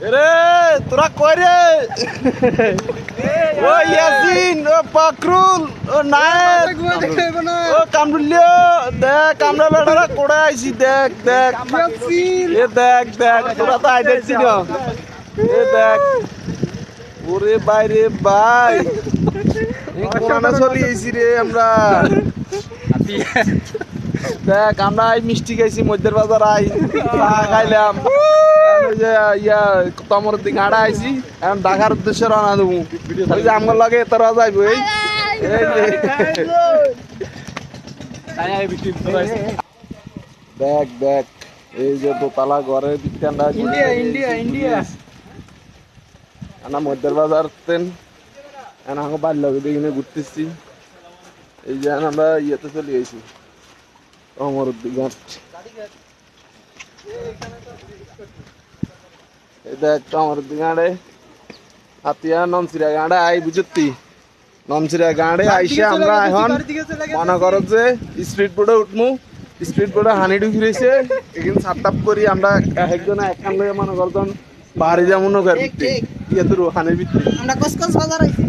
রে তোরা কই রে? ও ইয়াসিন ও পাকরুল ও নায়েক ও কামরুলিও দেখ আমরা বেটারা কোড়ে আইছি দেখ দেখ। এ দেখ দেখ তোরা তো আই দেখছি না এ দেখ। ওরে বাইরে ভাই। এই কোরআনা চলি আইছি রে আমরা। দেখ আমরা মিষ্টি খাইছি মধ্যের বাজার আই। খাইলাম। ওই যে ইয়া তমর দিকে আড়া আইছি এখন ঢাকার উদ্দেশ্যে রওনা দেবো। ওই যে আমার লাগে তোরা যাইব এই। দেখ দেখ এই যে দোতলা ঘরের বিজ্ঞানটা ইন্ডিয়া ইন্ডিয়া ইন্ডিয়া। আনা মধ্যের বাজার তেন। এখন আমাকে বাড়ি লগে দিয়ে ঘুরতেছি। এই যে আমরা ইয়েতে চলে গেছি অমরুদ্দিন ঘাট এই দেখ অমরুদ্দিন হাতিয়া নমসিরা গাঁড়ে আই বুঝতি। নমসিরা গাঁড়ে আইসে আমরা এখন মনে করো যে স্পিড বোর্ডে উঠমু। স্পিড বোর্ডে হানি ঢুকি রয়েছে এখানে সাতাপ করি আমরা একজনে একখান লগে মনে করতাম বাড়ি যেমন নগর ভিত্তি। ইয়ে তোর হানির ভিত্তি। আমরা কসকস বাজার আইছি।